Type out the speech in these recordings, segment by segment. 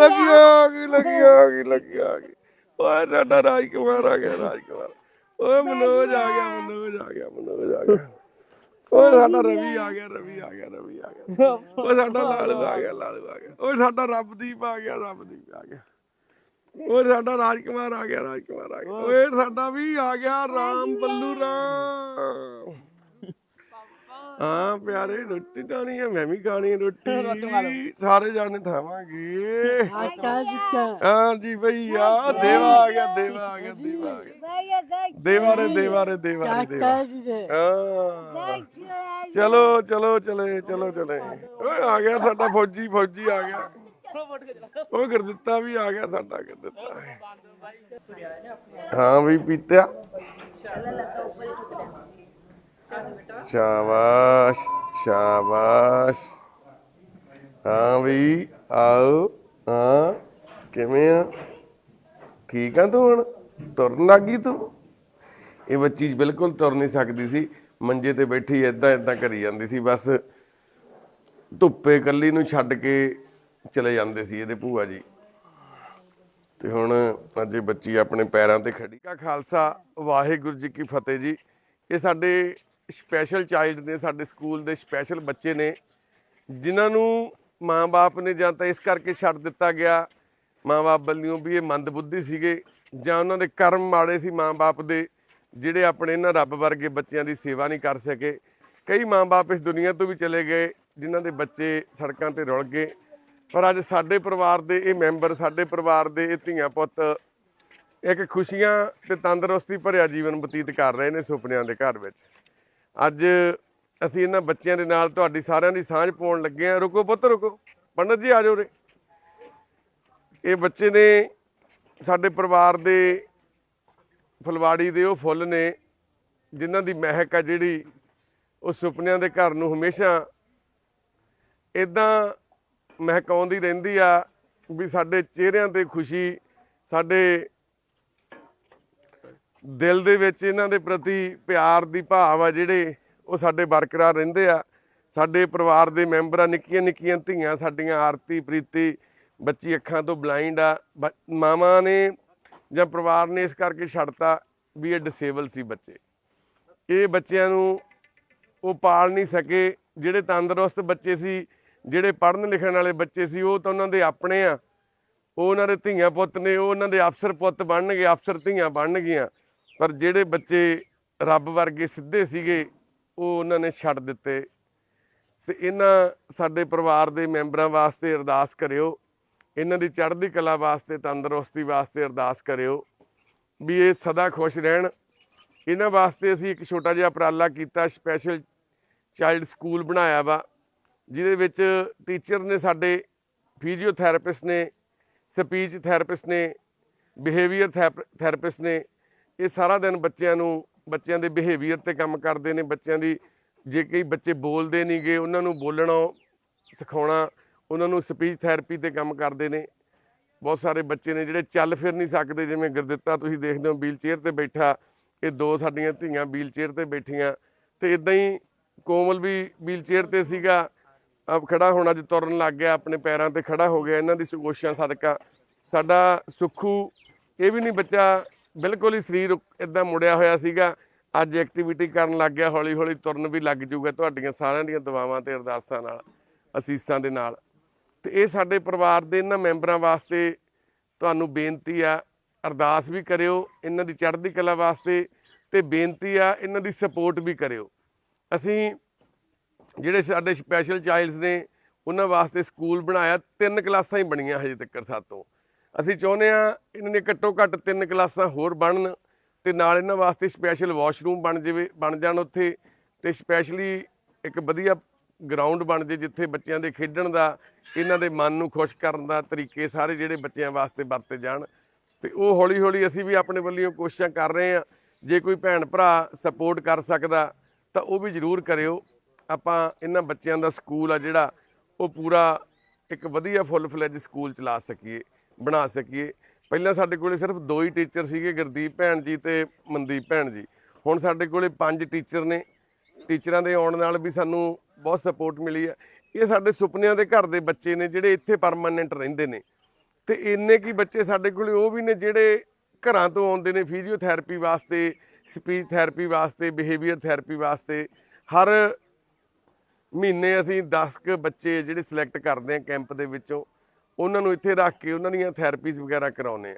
ਲੱਗੀ ਆ ਗਈ ਲੱਗੀ ਆ ਗਈ ਲੱਗੀ ਆ ਗਈ। ਓਏ ਸਾਡਾ ਰਾਜਕੁਮਾਰ ਆ ਗਿਆ ਰਾਜਕੁਮਾਰ। ਓਏ ਮਨੋਜ ਆ ਗਿਆ ਮਨੋਜ ਆ ਗਿਆ ਮਨੋਜ ਆ ਗਿਆ। ਓਏ ਸਾਡਾ ਰਵੀ ਆ ਗਿਆ ਰਵੀ ਆ ਗਿਆ ਰਵੀ ਆ ਗਿਆ। ਓਏ ਸਾਡਾ ਲਾਲੂ ਆ ਗਿਆ ਲਾਲੂ ਆ ਗਿਆ। ਓਏ ਸਾਡਾ ਰੱਬਦੀਪ ਆ ਗਿਆ ਰੱਬਦੀਪ ਆ ਗਿਆ। ਓਏ ਸਾਡਾ ਰਾਜਕੁਮਾਰ ਆ ਗਿਆ ਰਾਜਕੁਮਾਰ ਆ ਗਿਆ। ਓਏ ਸਾਡਾ ਵੀ ਆ ਗਿਆ ਰਾਮ ਬੱਲੂ ਰਾਮ। ਹਾਂ ਪਿਆਰੇ ਰੋਟੀ ਤਾਂ ਨਹੀਂ ਹੈ ਮੈਂ ਵੀ ਖਾਣੀ ਹੈ ਰੋਟੀ। ਸਾਰੇ ਜਾਣੇ ਖਾਵਾਂਗੇ ਆਟਾ ਦਿੱਤਾ ਹਾਂ ਜੀ ਭਈਆ ਦੇਵਾ ਆ ਗਿਆ ਦੇਵਾ ਆ ਗਿਆ ਦੇਵਾ ਆ ਗਿਆ। ਦੇਵਾ ਰੇ ਦੇਵਾ ਰੇ ਦੇਵਾ ਰੇ ਦੇਵਾ। ਆਟਾ ਦਿੱਤਾ ਹਾਂ। ਚਲੋ ਚਲੋ ਚਲੇ ਚਲੋ ਚਲੇ। ਓਏ ਆ ਗਿਆ ਸਾਡਾ ਫੌਜੀ ਫੌਜੀ ਆ ਗਿਆ। ਉਹ ਗੁਰਦਿੱਤਾ ਵੀ ਆ ਗਿਆ ਸਾਡਾ ਗੁਰਦਿੱਤਾ। ਹਾਂ ਵੀ ਪੀਤਿਆ। ਸ਼ਾਬਾਸ਼ ਸ਼ਾਬਾਸ਼। ਹਾਂ ਵੀ, ਆਓ, ਹਾਂ, ਕਿਵੇਂ ਆ? ਠੀਕ ਆ ਤੂੰ ਹੁਣ? ਤੁਰਨ ਲੱਗੀ ਤੂੰ? ਇਹ ਬੱਚੀ ਬਿਲਕੁਲ ਤੁਰ ਨਹੀਂ ਸਕਦੀ ਸੀ। ਮੰਜੇ ਤੇ ਬੈਠੀ ਏਦਾਂ ਏਦਾਂ ਕਰੀ ਜਾਂਦੀ ਸੀ। ਬਸ ਧੁੱਪੇ ਕੱਲੀ ਨੂੰ ਛੱਡ ਕੇ ਚਲੇ ਜਾਂਦੇ ਸੀ ਇਹਦੇ ਭੂਆ ਜੀ। ਤੇ ਹੁਣ ਅੱਜ ਇਹ ਬੱਚੀ ਆਪਣੇ ਪੈਰਾਂ ਤੇ ਖੜੀ। ਕਾ ਖਾਲਸਾ, ਵਾਹਿਗੁਰੂ ਜੀ ਕੀ ਫਤਿਹ ਜੀ। ਇਹ ਸਾਡੇ ਸਪੈਸ਼ਲ ਚਾਈਲਡ ਨੇ ਸਾਡੇ ਸਕੂਲ ਦੇ ਸਪੈਸ਼ਲ ਬੱਚੇ ਨੇ, ਜਿਨ੍ਹਾਂ ਨੂੰ ਮਾਂ-ਬਾਪ ਨੇ ਜਾਂ ਤਾਂ ਇਸ ਕਰਕੇ ਛੱਡ ਦਿੱਤਾ ਗਿਆ ਮਾਂ-ਬਾਪ ਵੱਲੋਂ ਵੀ ਇਹ ਮੰਦਬੁੱਧੀ ਸੀਗੇ, ਜਾਂ ਉਹਨਾਂ ਦੇ ਕਰਮ ਮਾੜੇ ਸੀ ਮਾਂ-ਬਾਪ ਦੇ, ਜਿਹੜੇ ਆਪਣੇ ਇਹਨਾਂ ਰੱਬ ਵਰਗੇ ਬੱਚਿਆਂ ਦੀ ਸੇਵਾ ਨਹੀਂ ਕਰ ਸਕੇ। ਕਈ ਮਾਂ-ਬਾਪ ਇਸ ਦੁਨੀਆ ਤੋਂ ਵੀ ਚਲੇ ਗਏ, ਜਿਨ੍ਹਾਂ ਦੇ ਬੱਚੇ ਸੜਕਾਂ ਤੇ ਰੁਲ ਗਏ। ਪਰ ਅੱਜ ਸਾਡੇ ਪਰਿਵਾਰ ਦੇ ਇਹ ਮੈਂਬਰ, ਸਾਡੇ ਪਰਿਵਾਰ ਦੇ ਇਹ ਧੀਆਂ ਪੁੱਤ ਇੱਕ ਖੁਸ਼ੀਆਂ ਤੇ ਤੰਦਰੁਸਤੀ ਭਰਿਆ ਜੀਵਨ ਬਤੀਤ ਕਰ ਰਹੇ ਨੇ ਸੁਪਨਿਆਂ ਦੇ ਘਰ ਵਿੱਚ। ਅੱਜ ਅਸੀਂ ਇਹਨਾਂ ਬੱਚਿਆਂ ਦੇ ਨਾਲ ਤੁਹਾਡੀ ਸਾਰਿਆਂ ਦੀ ਸਾਂਝ ਪਾਉਣ ਲੱਗੇ ਆ ਰੁਕੋ ਪੁੱਤ, ਰੁਕੋ। ਪੰਡਤ ਜੀ, ਆ ਜਾਓ ਰੇ ਇਹ ਬੱਚੇ ਨੇ ਸਾਡੇ ਪਰਿਵਾਰ ਦੇ ਫੁਲਵਾੜੀ ਦੇ ਉਹ ਫੁੱਲ ਨੇ, ਜਿਨ੍ਹਾਂ ਦੀ ਮਹਿਕ ਆ ਜਿਹੜੀ ਉਹ ਸੁਪਨਿਆਂ ਦੇ ਘਰ ਨੂੰ ਹਮੇਸ਼ਾ ਇਦਾਂ ਮਹਿਕਾਉਂਦੀ ਰਹਿੰਦੀ ਆ ਵੀ ਸਾਡੇ ਚਿਹਰਿਆਂ ਤੇ ਖੁਸ਼ੀ, ਸਾਡੇ ਦਿਲ ਦੇ ਵਿੱਚ ਇਹਨਾਂ ਦੇ ਪ੍ਰਤੀ ਪਿਆਰ ਦੀ ਭਾਵ ਆ ਜਿਹੜੇ ਉਹ ਸਾਡੇ ਬਰਕਰਾਰ ਰਹਿੰਦੇ ਆ। ਸਾਡੇ ਪਰਿਵਾਰ ਦੇ ਮੈਂਬਰਾਂ ਨਿੱਕੀਆਂ ਨਿੱਕੀਆਂ ਧੀਆਂ, ਸਾਡੀਆਂ ਆਰਤੀ, ਪ੍ਰੀਤੀ, ਬੱਚੀ ਅੱਖਾਂ ਤੋਂ ਬਲਾਈਂਡ ਆ। ਬ- ਮਾਵਾਂ ਨੇ ਜਾਂ ਪਰਿਵਾਰ ਨੇ ਇਸ ਕਰਕੇ ਛੱਡਤਾ ਵੀ ਇਹ ਡਿਸੇਬਲ ਸੀ ਬੱਚੇ। ਇਹ ਬੱਚਿਆਂ ਨੂੰ ਉਹ ਪਾਲ ਨਹੀਂ ਸਕੇ। ਜਿਹੜੇ ਤੰਦਰੁਸਤ ਬੱਚੇ ਸੀ, ਜਿਹੜੇ ਪੜ੍ਹਨ ਲਿਖਣ ਵਾਲੇ ਬੱਚੇ ਸੀ, ਉਹ ਤਾਂ ਉਹਨਾਂ ਦੇ ਆਪਣੇ ਆ। ਉਹ ਉਹਨਾਂ ਦੇ ਧੀਆਂ ਪੁੱਤ ਨੇ, ਉਹ ਉਹਨਾਂ ਦੇ ਅਫਸਰ ਪੁੱਤ ਬਣਨਗੇ, ਅਫਸਰ ਧੀਆਂ ਬਣਨਗੀਆਂ। ਪਰ ਜਿਹੜੇ ਬੱਚੇ ਰੱਬ ਵਰਗੇ ਸਿੱਧੇ ਸੀਗੇ, ਉਹ ਉਹਨਾਂ ਨੇ ਛੱਡ ਦਿੱਤੇ। ਤੇ ਇਹਨਾਂ ਸਾਡੇ ਪਰਿਵਾਰ ਦੇ ਮੈਂਬਰਾਂ ਵਾਸਤੇ ਅਰਦਾਸ ਕਰਿਓ। ਇਹਨਾਂ ਦੀ ਚੜ੍ਹਦੀ ਕਲਾ ਵਾਸਤੇ, ਤੰਦਰੁਸਤੀ ਵਾਸਤੇ ਅਰਦਾਸ ਕਰਿਓ ਵੀ ਇਹ ਸਦਾ ਖੁਸ਼ ਰਹਿਣ। ਇਹਨਾਂ ਵਾਸਤੇ ਅਸੀਂ ਇੱਕ ਛੋਟਾ ਜਿਹਾ ਉਪਰਾਲਾ ਕੀਤਾ ਸਪੈਸ਼ਲ ਚਾਈਲਡ ਸਕੂਲ ਬਣਾਇਆ ਵਾ, ਜਿਹਦੇ ਵਿੱਚ ਟੀਚਰ ਨੇ ਸਾਡੇ ਫਿਜ਼ੀਓਥੈਰੇਪਿਸਟ ਨੇ ਸਪੀਚ ਥੈਰੇਪਿਸਟ ਨੇ ਬਿਹੇਵੀਅਰ ਥੈਰੇਪਿਸਟ ਨੇ ਇਹ ਸਾਰਾ ਦਿਨ ਬੱਚਿਆਂ ਨੂੰ, ਬੱਚਿਆਂ ਦੇ ਬਿਹੇਵੀਅਰ ਤੇ ਕੰਮ ਕਰਦੇ ਨੇ, ਬੱਚਿਆਂ ਦੀ ਜੇ ਕਈ ਬੱਚੇ ਬੋਲਦੇ ਨਹੀਂਗੇ ਉਹਨਾਂ ਨੂੰ ਬੋਲਣਾ, ਸਿਖਾਉਣਾ, ਉਹਨਾਂ ਨੂੰ ਸਪੀਚ ਥੈਰੇਪੀ ਤੇ ਕੰਮ ਕਰਦੇ ਨੇ। ਬਹੁਤ ਸਾਰੇ ਬੱਚੇ ਨੇ ਜਿਹੜੇ ਚੱਲ ਫਿਰ ਨਹੀਂ ਸਕਦੇ, ਜਿਵੇਂ ਗੁਰਦਿੱਤਾ ਤੁਸੀਂ ਦੇਖਦੇ ਹੋ ਵੀਲ ਚੇਅਰ ਤੇ ਬੈਠਾ, ਇਹ ਦੋ ਸਾਡੀਆਂ ਧੀਆਂ ਵੀਲ ਚੇਅਰ ਤੇ ਬੈਠੀਆਂ। ਤੇ ਇਦਾਂ ਹੀ ਕੋਮਲ ਵੀ ਵੀਲ ਚੇਅਰ ਤੇ ਸੀਗਾ, ਅਬ ਖੜਾ ਹੋਣਾ ਅੱਜ ਤੁਰਨ ਲੱਗ ਗਿਆ, ਆਪਣੇ ਪੈਰਾਂ ਤੇ ਖੜਾ ਹੋ ਗਿਆ, ਇਹਨਾਂ ਦੀ ਸੁਗੋਸ਼ਾਂ ਸਦਕਾ। ਸਾਡਾ ਸੁਖੂ, ਇਹ ਵੀ ਨਹੀਂ ਬੱਚਾ ਬਿਲਕੁਲ ਹੀ ਸਰੀਰ ਇਦਾਂ ਮੁੜਿਆ ਹੋਇਆ ਸੀਗਾ। ਅੱਜ ਐਕਟੀਵਿਟੀ ਕਰਨ ਲੱਗ ਗਿਆ ਹੌਲੀ ਹੌਲੀ ਤੁਰਨ ਵੀ ਲੱਗ ਜਾਊਗਾ ਤੁਹਾਡੀਆਂ ਸਾਰਿਆਂ ਦੀਆਂ ਦੁਆਵਾਂ ਤੇ ਅਰਦਾਸਾਂ ਨਾਲ, ਅਸੀਸਾਂ ਦੇ ਨਾਲ। ਤੇ ਇਹ ਸਾਡੇ ਪਰਿਵਾਰ ਦੇ ਇਹਨਾਂ ਮੈਂਬਰਾਂ ਵਾਸਤੇ ਤੁਹਾਨੂੰ ਬੇਨਤੀ ਆ, ਅਰਦਾਸ ਵੀ ਕਰਿਓ ਇਹਨਾਂ ਦੀ ਚੜ੍ਹਦੀ ਕਲਾ ਵਾਸਤੇ ਤੇ ਬੇਨਤੀ ਆ ਇਹਨਾਂ ਦੀ ਸਪੋਰਟ ਵੀ ਕਰਿਓ। ਅਸੀਂ ਜਿਹੜੇ ਸਾਡੇ ਸਪੈਸ਼ਲ ਚਾਈਲਡਸ ਨੇ, ਉਹਨਾਂ ਵਾਸਤੇ ਸਕੂਲ ਬਣਾਇਆ, ਤਿੰਨ ਕਲਾਸਾਂ ਹੀ ਬਣੀਆਂ ਹਜੇ ਤੱਕ ਸਾਤੋਂ ਅਸੀਂ ਚਾਹੁੰਦੇ ਆ ਇਹਨਾਂ ਨੇ ਘੱਟੋ ਘੱਟ ਤਿੰਨ ਕਲਾਸਾਂ ਹੋਰ ਬਣਨ ਤੇ ਨਾਲ ਇਹਨਾਂ ਵਾਸਤੇ ਸਪੈਸ਼ਲ ਵਾਸ਼ਰੂਮ ਬਣ ਜਾਵੇ, ਬਣ ਜਾਣ ਉੱਥੇ ਤੇ ਸਪੈਸ਼ਲੀ ਇੱਕ ਵਧੀਆ ਗਰਾਊਂਡ ਬਣ ਜੇ ਜਿੱਥੇ ਬੱਚਿਆਂ ਦੇ ਖੇਡਣ ਦਾ, ਇਹਨਾਂ ਦੇ ਮਨ ਨੂੰ ਖੁਸ਼ ਕਰਨ ਦਾ ਤਰੀਕੇ ਸਾਰੇ ਜਿਹੜੇ ਬੱਚਿਆਂ ਵਾਸਤੇ ਵਰਤੇ ਜਾਣ। ਤੇ ਉਹ ਹੌਲੀ ਹੌਲੀ ਅਸੀਂ ਵੀ ਆਪਣੇ ਵੱਲੋਂ ਕੋਸ਼ਿਸ਼ਾਂ ਕਰ ਰਹੇ ਆ ਜੇ ਕੋਈ ਭੈਣ ਭਰਾ ਸਪੋਰਟ ਕਰ ਸਕਦਾ ਤਾਂ ਉਹ ਵੀ ਜ਼ਰੂਰ ਕਰਿਓ। ਆਪਾਂ ਇਹਨਾਂ ਬੱਚਿਆਂ ਦਾ ਸਕੂਲ ਆ ਜਿਹੜਾ, ਉਹ ਪੂਰਾ ਇੱਕ ਵਧੀਆ ਫੁੱਲ ਫਲੈਜ ਸਕੂਲ ਚਲਾ ਸਕੀਏ। ਬਣਾ ਸਕੀਏ। ਪਹਿਲਾਂ ਸਾਡੇ ਕੋਲੇ ਸਿਰਫ ਦੋ ਹੀ ਟੀਚਰ ਸੀਗੇ, ਗੁਰਦੀਪ ਭੈਣ ਜੀ ਤੇ ਮਨਦੀਪ ਭੈਣ ਜੀ। ਹੁਣ ਸਾਡੇ ਕੋਲੇ ਪੰਜ ਟੀਚਰ ਨੇ। ਟੀਚਰਾਂ ਦੇ ਆਉਣ ਨਾਲ ਵੀ ਸਾਨੂੰ ਬਹੁਤ ਸਪੋਰਟ ਮਿਲੀ ਹੈ। ਇਹ ਸਾਡੇ ਸੁਪਨਿਆਂ ਦੇ ਘਰ ਦੇ ਬੱਚੇ ਨੇ, ਜਿਹੜੇ ਇੱਥੇ ਪਰਮਾਨੈਂਟ ਰਹਿੰਦੇ ਨੇ। ਤੇ ਇੰਨੇ ਕੀ ਬੱਚੇ ਸਾਡੇ ਕੋਲੇ, ਉਹ ਵੀ ਨੇ ਜਿਹੜੇ ਘਰਾਂ ਤੋਂ ਆਉਂਦੇ ਨੇ ਫਿਜ਼ੀਓਥੈਰੇਪੀ ਵਾਸਤੇ ਸਪੀਚ ਥੈਰੇਪੀ ਵਾਸਤੇ ਬਿਹੇਵੀਅਰ ਥੈਰੇਪੀ ਵਾਸਤੇ। ਹਰ ਮਹੀਨੇ ਅਸੀਂ 10 ਕੁ ਬੱਚੇ ਜਿਹੜੇ ਸਿਲੈਕਟ ਕਰਦੇ ਆ ਕੈਂਪ ਦੇ ਵਿੱਚੋਂ। ਉਹਨਾਂ ਨੂੰ ਇੱਥੇ ਰੱਖ ਕੇ ਉਹਨਾਂ ਦੀਆਂ ਥੈਰੇਪੀਜ਼ ਵਗੈਰਾ ਕਰਾਉਨੇ ਆ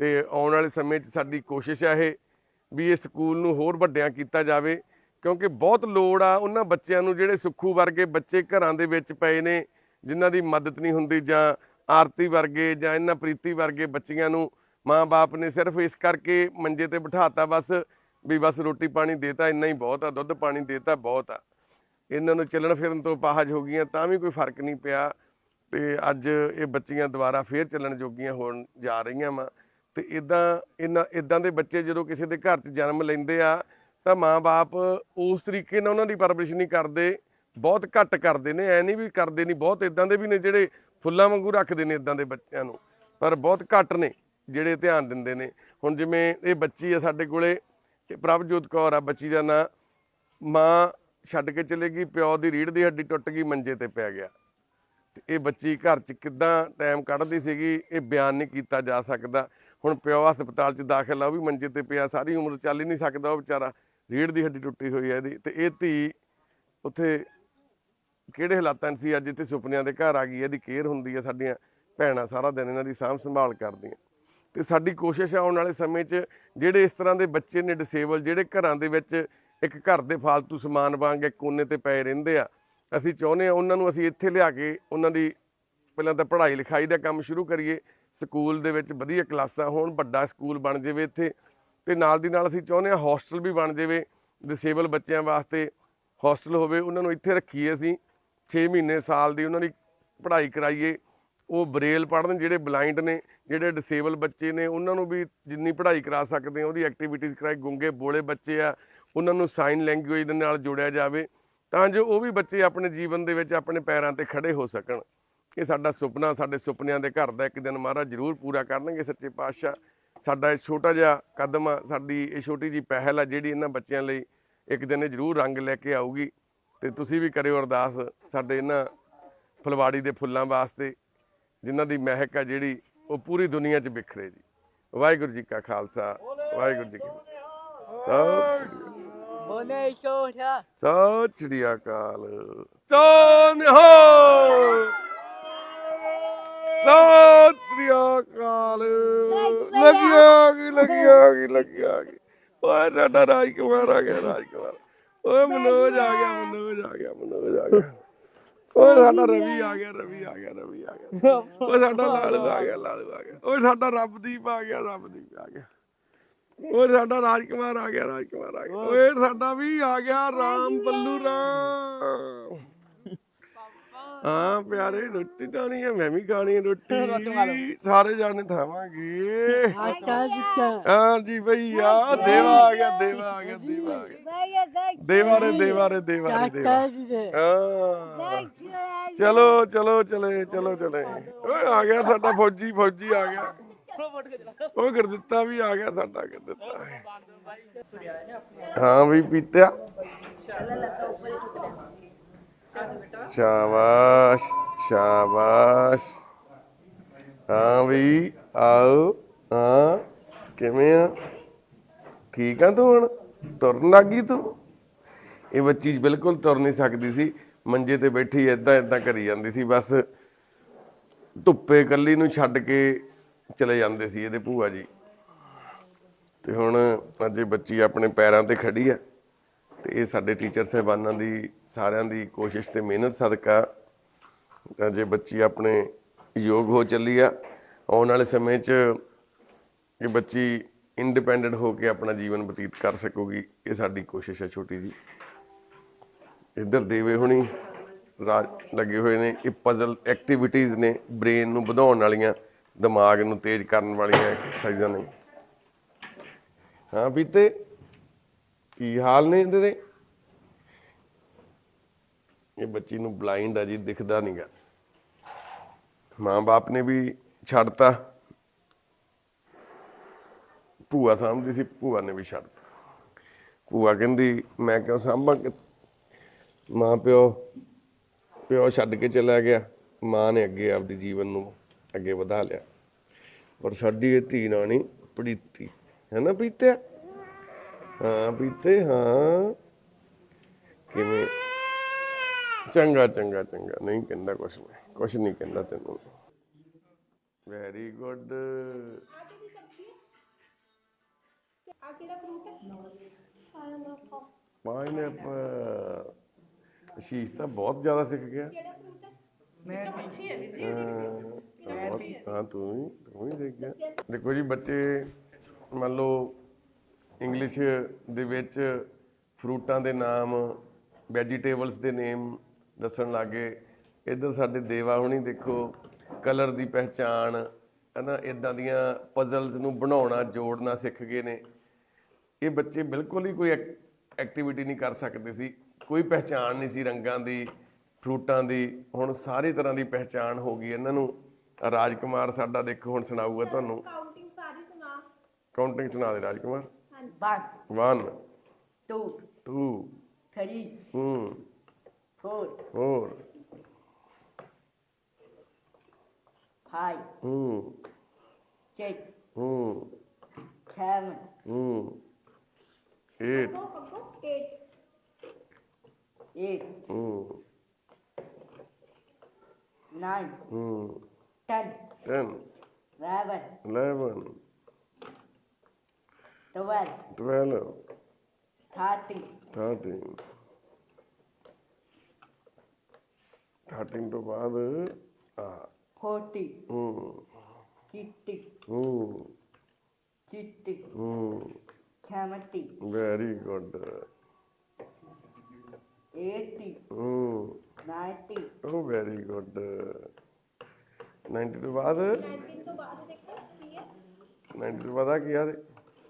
ਤੇ ਆਉਣ ਵਾਲੇ ਸਮੇਂ 'ਚ ਸਾਡੀ ਕੋਸ਼ਿਸ਼ ਹੈ ਇਹ ਵੀ ਇਹ ਸਕੂਲ ਨੂੰ ਹੋਰ ਵੱਡਿਆਂ ਕੀਤਾ ਜਾਵੇ, ਕਿਉਂਕਿ ਬਹੁਤ ਲੋੜ ਆ ਉਹਨਾਂ ਬੱਚਿਆਂ ਨੂੰ ਜਿਹੜੇ ਸੁੱਖੂ ਵਰਗੇ ਬੱਚੇ ਘਰਾਂ ਦੇ ਵਿੱਚ ਪਏ ਨੇ, ਜਿਨ੍ਹਾਂ ਦੀ ਮਦਦ ਨਹੀਂ ਹੁੰਦੀ ਜਾਂ ਆਰਤੀ ਵਰਗੇ ਜਾਂ ਇਹਨਾਂ ਪ੍ਰੀਤੀ ਵਰਗੇ ਬੱਚਿਆਂ ਨੂੰ ਮਾਂ-ਬਾਪ ਨੇ ਸਿਰਫ ਇਸ ਕਰਕੇ ਮੰਜੇ ਤੇ ਬਿਠਾਤਾ ਬਸ ਵੀ ਬਸ ਰੋਟੀ ਪਾਣੀ ਦੇਤਾ, ਇੰਨਾ ਹੀ ਬਹੁਤ ਆ, ਦੁੱਧ ਪਾਣੀ ਦੇਤਾ ਬਹੁਤ ਆ। ਇਹਨਾਂ ਨੂੰ ਚੱਲਣ ਫਿਰਨ ਤੋਂ ਪਾਹਜ ਹੋ ਗਈਆਂ ਤਾਂ ਵੀ ਕੋਈ ਫ਼ਰਕ ਨਹੀਂ ਪਿਆ। ਤੇ ਅੱਜ ਇਹ ਬੱਚੀਆਂ ਦੁਬਾਰਾ ਫੇਰ ਚੱਲਣ ਜੋਗੀਆਂ ਹੋਣ ਜਾ ਰਹੀਆਂ ਵਾ। ਤੇ ਇਦਾਂ ਇਹਨਾਂ ਇਦਾਂ ਦੇ ਬੱਚੇ ਜਦੋਂ ਕਿਸੇ ਦੇ ਘਰ 'ਚ ਜਨਮ ਲੈਂਦੇ ਆ, ਤਾਂ ਮਾਂ-ਬਾਪ ਉਸ ਤਰੀਕੇ ਨਾਲ ਉਹਨਾਂ ਦੀ ਪਰਵਰਿਸ਼ ਨਹੀਂ ਕਰਦੇ, ਬਹੁਤ ਘੱਟ ਕਰਦੇ ਨੇ, ਐ ਨਹੀਂ ਵੀ ਕਰਦੇ ਨਹੀਂ, ਬਹੁਤ ਇਦਾਂ ਦੇ ਵੀ ਨੇ ਜਿਹੜੇ ਫੁੱਲਾਂ ਵਾਂਗੂ ਰੱਖਦੇ ਨੇ ਇਦਾਂ ਦੇ ਬੱਚਿਆਂ ਨੂੰ, ਪਰ ਬਹੁਤ ਘੱਟ ਨੇ ਜਿਹੜੇ ਧਿਆਨ ਦਿੰਦੇ ਨੇ। ਹੁਣ ਜਿਵੇਂ ਇਹ ਬੱਚੀ ਆ ਸਾਡੇ ਕੋਲੇ ਪ੍ਰਭਜੋਤ ਕੌਰ ਆ, ਬੱਚੀ ਦਾ ਨਾਂ, ਮਾਂ ਛੱਡ ਕੇ ਚਲੇ ਗਈ, ਪਿਓ ਦੀ ਰੀੜ ਦੀ ਹੱਡੀ ਟੁੱਟ ਗਈ, ਮੰਜੇ ਤੇ ਪੈ ਗਿਆ। ਇਹ ਬੱਚੀ ਘਰ 'ਚ ਕਿੱਦਾਂ ਟਾਈਮ ਕੱਢਦੀ ਸੀਗੀ ਇਹ ਬਿਆਨ ਨਹੀਂ ਕੀਤਾ ਜਾ ਸਕਦਾ। ਹੁਣ ਪਿਓ ਹਸਪਤਾਲ 'ਚ ਦਾਖਲ ਆ ਉਹ ਵੀ ਮੰਜੇ ਤੇ ਪਿਆ ਸਾਰੀ ਉਮਰ ਚੱਲ ਹੀ ਨਹੀਂ ਸਕਦਾ ਉਹ ਵਿਚਾਰਾ ਰੀੜ ਦੀ ਹੱਡੀ ਟੁੱਟੀ ਹੋਈ ਹੈ ਇਹਦੀ। ਤੇ ਇਹ ਧੀ ਉੱਥੇ ਕਿਹੜੇ ਹਾਲਾਤਾਂ 'ਚ ਸੀ? ਅੱਜ ਇੱਥੇ ਸੁਪਨਿਆਂ ਦੇ ਘਰ ਆ ਗਈ ਹੈ, ਇਹਦੀ ਕੇਅਰ ਹੁੰਦੀ ਹੈ ਸਾਡੀਆਂ ਭੈਣਾਂ ਸਾਰਾ ਦਿਨ ਇਹਨਾਂ ਦੀ ਸਾਂਭ ਸੰਭਾਲ ਕਰਦੀਆਂ। ਤੇ ਸਾਡੀ ਕੋਸ਼ਿਸ਼ ਹੈ ਆਉਣ ਵਾਲੇ ਸਮੇਂ 'ਚ ਜਿਹੜੇ ਇਸ ਤਰ੍ਹਾਂ ਦੇ ਬੱਚੇ ਨੇ ਡਿਸੇਬਲ ਜਿਹੜੇ ਘਰਾਂ ਦੇ ਵਿੱਚ ਇੱਕ ਘਰ ਦੇ ਫालतू ਸਮਾਨ ਵਾਂਗ ਇੱਕ ਕੋਨੇ ਤੇ ਪਏ ਰਹਿੰਦੇ ਆ ਅਸੀਂ ਚਾਹੁੰਦੇ ਆ ਉਹਨਾਂ ਨੂੰ ਅਸੀਂ ਇੱਥੇ ਲਿਆ ਕੇ ਉਹਨਾਂ ਦੀ ਪਹਿਲਾਂ ਤਾਂ ਪੜ੍ਹਾਈ ਲਿਖਾਈ ਦਾ ਕੰਮ ਸ਼ੁਰੂ ਕਰੀਏ, ਸਕੂਲ ਦੇ ਵਿੱਚ ਵਧੀਆ ਕਲਾਸਾਂ ਹੋਣ, ਵੱਡਾ ਸਕੂਲ ਬਣ ਜਾਵੇ ਇੱਥੇ ਤੇ ਨਾਲ ਦੀ ਨਾਲ ਅਸੀਂ ਚਾਹੁੰਦੇ ਆ ਹੋਸਟਲ ਵੀ ਬਣ ਜਾਵੇ ਡਿਸੇਬਲ ਬੱਚਿਆਂ ਵਾਸਤੇ ਹੋਸਟਲ ਹੋਵੇ, ਉਹਨਾਂ ਨੂੰ ਇੱਥੇ ਰੱਖੀਏ ਅਸੀਂ 6 ਮਹੀਨੇ ਸਾਲ ਦੀ ਉਹਨਾਂ ਦੀ ਪੜ੍ਹਾਈ ਕਰਾਈਏ, ਉਹ ਬਰੇਲ ਪੜ੍ਹਨ ਜਿਹੜੇ ਬਲਾਈਂਡ ਨੇ, ਜਿਹੜੇ ਡਿਸੇਬਲ ਬੱਚੇ ਨੇ, ਉਹਨਾਂ ਨੂੰ ਵੀ ਜਿੰਨੀ ਪੜ੍ਹਾਈ ਕਰਾ ਸਕਦੇ ਆ ਉਹਦੀ ਐਕਟੀਵਿਟੀਜ਼ ਕਰਾਏ, ਗੁੰਗੇ ਬੋਲੇ ਬੱਚੇ ਆ, ਉਹਨਾਂ ਨੂੰ ਸਾਈਨ ਲੈਂਗੁਏਜ ਦੇ ਨਾਲ ਜੋੜਿਆ ਜਾਵੇ ਤਾਂ ਜੋ ਉਹ ਵੀ ਬੱਚੇ ਆਪਣੇ ਜੀਵਨ ਦੇ ਵਿੱਚ ਆਪਣੇ ਪੈਰਾਂ ਤੇ ਖੜੇ ਹੋ ਸਕਣ। ਇਹ ਸਾਡਾ ਸੁਪਨਾ, ਸਾਡੇ ਸੁਪਨਿਆਂ ਦੇ ਘਰ ਦਾ ਇੱਕ ਦਿਨ ਮਹਾਰਾਜ ਜ਼ਰੂਰ ਪੂਰਾ ਕਰਨਗੇ ਸੱਚੇ ਪਾਤਸ਼ਾਹ। ਸਾਡਾ ਇਹ ਛੋਟਾ ਜਿਹਾ ਕਦਮ ਆ, ਸਾਡੀ ਇਹ ਛੋਟੀ ਜੀ ਪਹਿਲ ਆ ਜਿਹੜੀ ਇਹਨਾਂ ਬੱਚਿਆਂ ਲਈ ਇੱਕ ਦਿਨ ਇਹ ਜ਼ਰੂਰ ਰੰਗ ਲੈ ਕੇ ਆਊਗੀ। ਤੇ ਤੁਸੀਂ ਵੀ ਕਰਿਓ ਅਰਦਾਸ ਸਾਡੇ ਇਹਨਾਂ ਫੁਲਵਾੜੀ ਦੇ ਫੁੱਲਾਂ ਵਾਸਤੇ, ਜਿਨ੍ਹਾਂ ਦੀ ਮਹਿਕ ਆ ਜਿਹੜੀ ਉਹ ਪੂਰੀ ਦੁਨੀਆ 'ਚ ਬਿਖਰੇ ਜੀ। ਵਾਹਿਗੁਰੂ ਜੀ ਕਾ ਖਾਲਸਾ, ਵਾਹਿਗੁਰੂ ਜੀ ਕੀ ਫਤਿਹ। ਸਤਿ ਸ੍ਰੀ ਅਕਾਲ। ਬੋਲੇ ਛੋਟਾ। ਸਤਿ ਸ੍ਰੀ ਅਕਾਲ। ਸੋਨ ਹੋ। ਸਤਿ ਸ੍ਰੀ ਅਕਾਲ। ਲੱਗਿਆ ਗਈ ਲੱਗਿਆ ਗਈ ਲੱਗਿਆ ਗਈ। ਓਏ ਸਾਡਾ ਰਾਜ ਕੁਮਾਰ ਆ ਗਿਆ ਰਾਜ ਕੁਮਾਰ ਓਏ ਮਨੋਜ ਆ ਗਿਆ ਮਨੋਜ ਆ ਗਿਆ ਮਨੋਜ ਆ ਗਿਆ। ਓਏ ਸਾਡਾ ਰਵੀ ਆ ਗਿਆ ਰਵੀ ਆ ਗਿਆ ਰਵੀ ਆ ਗਿਆ। ਓਏ ਸਾਡਾ ਲਾਲੂ ਆ ਗਿਆ ਲਾਲੂ ਆ ਗਿਆ। ਓਏ ਸਾਡਾ ਰੱਬਦੀਪ ਆ ਗਿਆ ਰੱਬਦੀਪ ਆ ਗਿਆ। ਓਏ ਸਾਡਾ ਰਾਜਕੁਮਾਰ ਆ ਗਿਆ ਰਾਜਕੁਮਾਰ ਆ ਗਿਆ। ਓਏ ਸਾਡਾ ਵੀ ਆ ਗਿਆ ਰਾਮ ਬੱਲੂ ਰਾਮ। ਹਾਂ ਪਿਆਰੇ ਰੋਟੀ ਖਾਣੀ ਹੈ ਮੈਂ ਵੀ ਖਾਣੀ ਹੈ ਰੋਟੀ। ਸਾਰੇ ਜਾਣੇ ਖਾਵਾਂਗੇ। ਦਿੱਤਾ ਹਾਂ ਜੀ ਭਈਆ ਦੇਵਾ ਆ ਗਿਆ ਦੇਵਾ ਆ ਗਿਆ ਦੇਵਾ ਆ ਗਿਆ। ਦੇਵਾ ਰੇ ਦੇਵਾ ਰੇ ਦੇਵਾ ਰੇ ਹਾਂ। ਚਲੋ ਚਲੋ ਚਲੇ ਚਲੋ ਚਲੇ। ਓਏ ਆ ਗਿਆ ਸਾਡਾ ਫੌਜੀ ਫੌਜੀ ਆ ਗਿਆ। ਉਹ ਕਰ ਦਿੱਤਾ ਵੀ ਆ ਗਿਆ ਸਾਡਾ, ਕਰ ਹਾਂ ਵੀ ਪੀਤਿਆ। ਸ਼ਾਬਾਸ਼ ਸ਼ਾਬਾਸ਼। ਹਾਂ ਵੀ, ਆਓ, ਹਾਂ, ਕਿਵੇਂ ਆ? ਠੀਕ ਆ ਤੂੰ ਹੁਣ? ਤੁਰਨ ਲੱਗੀ ਤੂੰ? ਇਹ ਬੱਚੀ ਬਿਲਕੁਲ ਤੁਰ ਨਹੀਂ ਸਕਦੀ ਸੀ। ਮੰਜੇ ਤੇ ਬੈਠੀ ਏਦਾਂ ਏਦਾਂ ਕਰੀ ਜਾਂਦੀ ਸੀ। ਬਸ ਧੁੱਪੇ ਕੱਲੀ ਨੂੰ ਛੱਡ ਕੇ ਚਲੇ ਜਾਂਦੇ ਸੀ ਇਹਦੇ ਭੂਆ ਜੀ। ਤੇ ਹੁਣ ਅੱਜ ਇਹ ਬੱਚੀ ਆਪਣੇ ਪੈਰਾਂ ਤੇ ਖੜੀ ਹੈ ਤੇ ਇਹ ਸਾਡੇ ਟੀਚਰ ਸਹਿਬਾਨਾਂ ਦੀ, ਸਾਰਿਆਂ ਦੀ ਕੋਸ਼ਿਸ਼ ਤੇ ਮਿਹਨਤ ਸਦਕਾ ਅੱਜ ਇਹ ਬੱਚੀ ਆਪਣੇ ਯੋਗ ਹੋ ਚੱਲੀ ਆ। ਆਉਣ ਵਾਲੇ ਸਮੇਂ 'ਚ ਇਹ ਬੱਚੀ ਇੰਡੀਪੈਂਡੈਂਟ ਹੋ ਕੇ ਆਪਣਾ ਜੀਵਨ ਬਤੀਤ ਕਰ ਸਕੂਗੀ, ਇਹ ਸਾਡੀ ਕੋਸ਼ਿਸ਼ ਹੈ ਛੋਟੀ ਜੀ। ਇੱਧਰ ਦੇਵੇ ਹੁਣੀ ਰਾਜ ਲੱਗੇ ਹੋਏ ਨੇ, ਇਹ ਪਜ਼ਲ ਐਕਟੀਵਿਟੀਜ਼ ਨੇ ਬ੍ਰੇਨ ਨੂੰ ਵਧਾਉਣ ਵਾਲੀਆਂ। ਦਿਮਾਗ ਨੂੰ ਤੇਜ਼ ਕਰਨ ਵਾਲੀਆਂ ਐਕਸਰਸਾਈਜ਼ਾਂ ਨੇ ਹਾਂ ਬੀਤੇ, ਕੀ ਹਾਲ ਨੇ ਇਹਦੇ ਦੇ? ਇਹ ਬੱਚੀ ਨੂੰ ਬਲਾਈਂਡ ਆ ਜੀ, ਦਿਖਦਾ ਨਹੀਂਗਾ ਮਾਂ-ਬਾਪ ਨੇ ਵੀ ਛੱਡਤਾ। ਭੂਆ ਸਾਂਭਦੀ ਸੀ, ਭੂਆ ਨੇ ਵੀ ਛੱਡਤਾ। ਭੂਆ ਕਹਿੰਦੀ, ਮੈਂ ਕਿਉਂ ਸਾਂਭਾਂ ਮਾਂ ਪਿਓ ਪਿਓ ਛੱਡ ਕੇ ਚਲਾ ਗਿਆ। ਮਾਂ ਨੇ ਅੱਗੇ ਆਪਦੇ ਜੀਵਨ ਨੂੰ ਅੱਗੇ ਵਧਾ ਲਿਆ। ਪਰ ਸਾਡੀ ਇਹ ਧੀ ਨਾਣੀ ਪ੍ਰੀਤੀ ਹੈ ਨਾ ਪ੍ਰੀਤਿਆ? ਹਾਂ ਪ੍ਰੀਤੇ ਹਾਂ। ਕਿਵੇਂ? ਚੰਗਾ ਚੰਗਾ ਚੰਗਾ। ਨਹੀਂ ਕਹਿੰਦਾ ਕੁਛ ਮੈਂ ਕੁਛ ਨਹੀਂ ਕਹਿੰਦਾ ਤੈਨੂੰ। ਵੈਰੀ ਗੁੱਡ ਆ ਕਿਹੜਾ ਫਰੂਟ ਹੈ? ਪਾਈਨਐਪਲ ਅਸ਼ੀਸ਼ ਤਾਂ ਬਹੁਤ ਜ਼ਿਆਦਾ ਸਿੱਖ ਗਿਆ। ਫਰੂਟ ਹੈ ਹਾਂ ਬਹੁਤ- ਹਾਂ ਤੂੰ ਤੂੰ ਗਿਆ ਦੇਖੋ ਜੀ ਬੱਚੇ ਮੰਨ ਲਓ ਇੰਗਲਿਸ਼ ਦੇ ਵਿੱਚ ਫਰੂਟਾਂ ਦੇ ਨਾਮ ਵੈਜੀਟੇਬਲਸ ਦੇ ਨੇਮ ਦੱਸਣ ਲੱਗੇ। ਇੱਧਰ ਸਾਡੇ ਦੇਵਾ ਹੁਣੀ ਦੇਖੋ ਕਲਰ ਦੀ ਪਹਿਚਾਣ ਹਨਾ ਇਦਾਂ ਦੀਆਂ ਪਜ਼ਲਸ ਨੂੰ ਬਣਾਉਣਾ ਜੋੜਨਾ ਸਿੱਖ ਗਏ ਨੇ। ਇਹ ਬੱਚੇ ਬਿਲਕੁਲ ਹੀ ਕੋਈ ਐਕਟੀਵਿਟੀ ਨਹੀਂ ਕਰ ਸਕਦੇ ਸੀ। ਕੋਈ ਪਹਿਚਾਣ ਨਹੀਂ ਸੀ ਰੰਗਾਂ ਦੀ। ਫਰੂਟਾਂ ਦੀ ਹੁਣ ਸਾਰੀ ਤਰ੍ਹਾਂ ਦੀ ਪਹਿਚਾਣ ਹੋ ਗਈ। ਇਹਨਾਂ ਨੂੰ ਰਾਜਕੁਮਾਰ ਸਾਡਾ ਦੇਖੋ ਹੁਣ ਸੁਣਾਊਗਾ ਤੁਹਾਨੂੰ। ਕਾਊਂਟਿੰਗ ਸਾਰੀ ਸੁਣਾ। ਕਾਊਂਟਿੰਗ ਸੁਣਾ ਦੇ ਰਾਜਕੁਮਾਰ। One, 1 two, 2 three, ਹੂੰ। Four, 4 five, ਹੂੰ। Six, ਹੂੰ। Seven, ਹੂੰ। 8 ਅੱਗੋ ਅੱਗੋ 8 eight, ਹੂੰ। nine, mm. ten, ten, eleven, eleven, twelve, twelve, thirteen, thirteen. Ah. Forty. Hmm. Fifty. Hmm. Fifty Hmm. Seventy. Very good. 80, oh very good 90 ਤੋਂ ਬਾਅਦ? 19 ਤੋਂ ਬਾਅਦ ਕੀ ਆ ਕੀ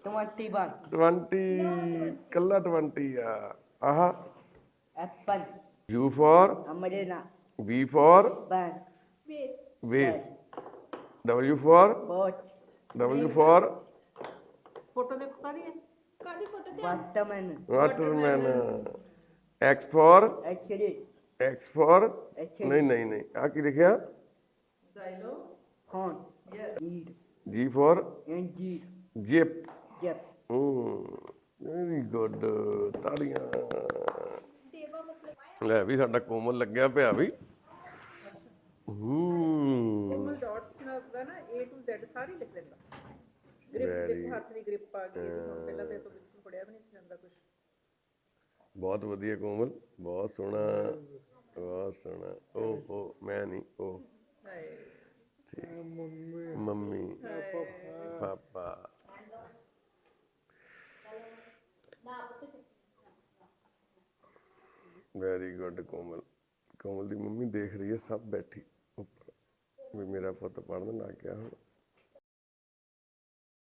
21, 20 ਕੱਲਾ 20 ਆ। ਆਹ। Apple, U for umbrella, V for bag, ਵੇਸ W for boat, W for photo ਦੇਖੋ ਸਾਰੀ ਕਾਦੀ ਫੋਟੋ ਤੇ watermelon, waterman X for? Actually, X for? Actually, ਨਹੀਂ ਨਹੀਂ ਨਹੀਂ। ਆ ਕੀ ਲਿਖਿਆ? Corn, seed, G for? And seed, zip. Yep, ਹੂੰ ਵੈਰੀ ਗੁੱਡ ਤਾੜੀਆਂ। ਦੇਵਾ ਮਤਲਬ ਲੈ ਵੀ ਸਾਡਾ ਕੋਮਲ ਲੱਗਿਆ ਪਿਆ ਵੀ। ਹੂੰ। ਕੋਮਲ ਡਾਟਸ ਨਾਲ ਦਾ ਨਾ A to Z ਸਾਰੀ ਲਿਖ ਦਿੰਦਾ। ਗ੍ਰਿਪ ਦੇਖੋ ਹੱਥ ਦੀ ਗ੍ਰਿਪ ਆ ਗਈ। ਪਹਿਲਾਂ ਤੇ ਤੋਂ ਬਿਲਕੁਲ ਪੜਿਆ ਵੀ ਨਹੀਂ ਸੀ ਜਾਂਦਾ ਕੁਝ ਬਹੁਤ ਵਧੀਆ ਕੋਮਲ, ਬਹੁਤ ਸੋਹਣਾ ਬਹੁਤ ਸੋਹਣਾ। ਓ ਹੋ ਮੈਂ ਨਹੀਂ ਉਹ hi mummy. Papa. Very good Komal. Komal ਦੀ ਮੰਮੀ ਦੇਖ ਰਹੀ ਹੈ, ਸਭ ਬੈਠੀ। ਉੱਪਰ ਵੀ ਮੇਰਾ ਪੁੱਤ ਪੜਨ ਲੱਗ ਗਿਆ ਹੁਣ।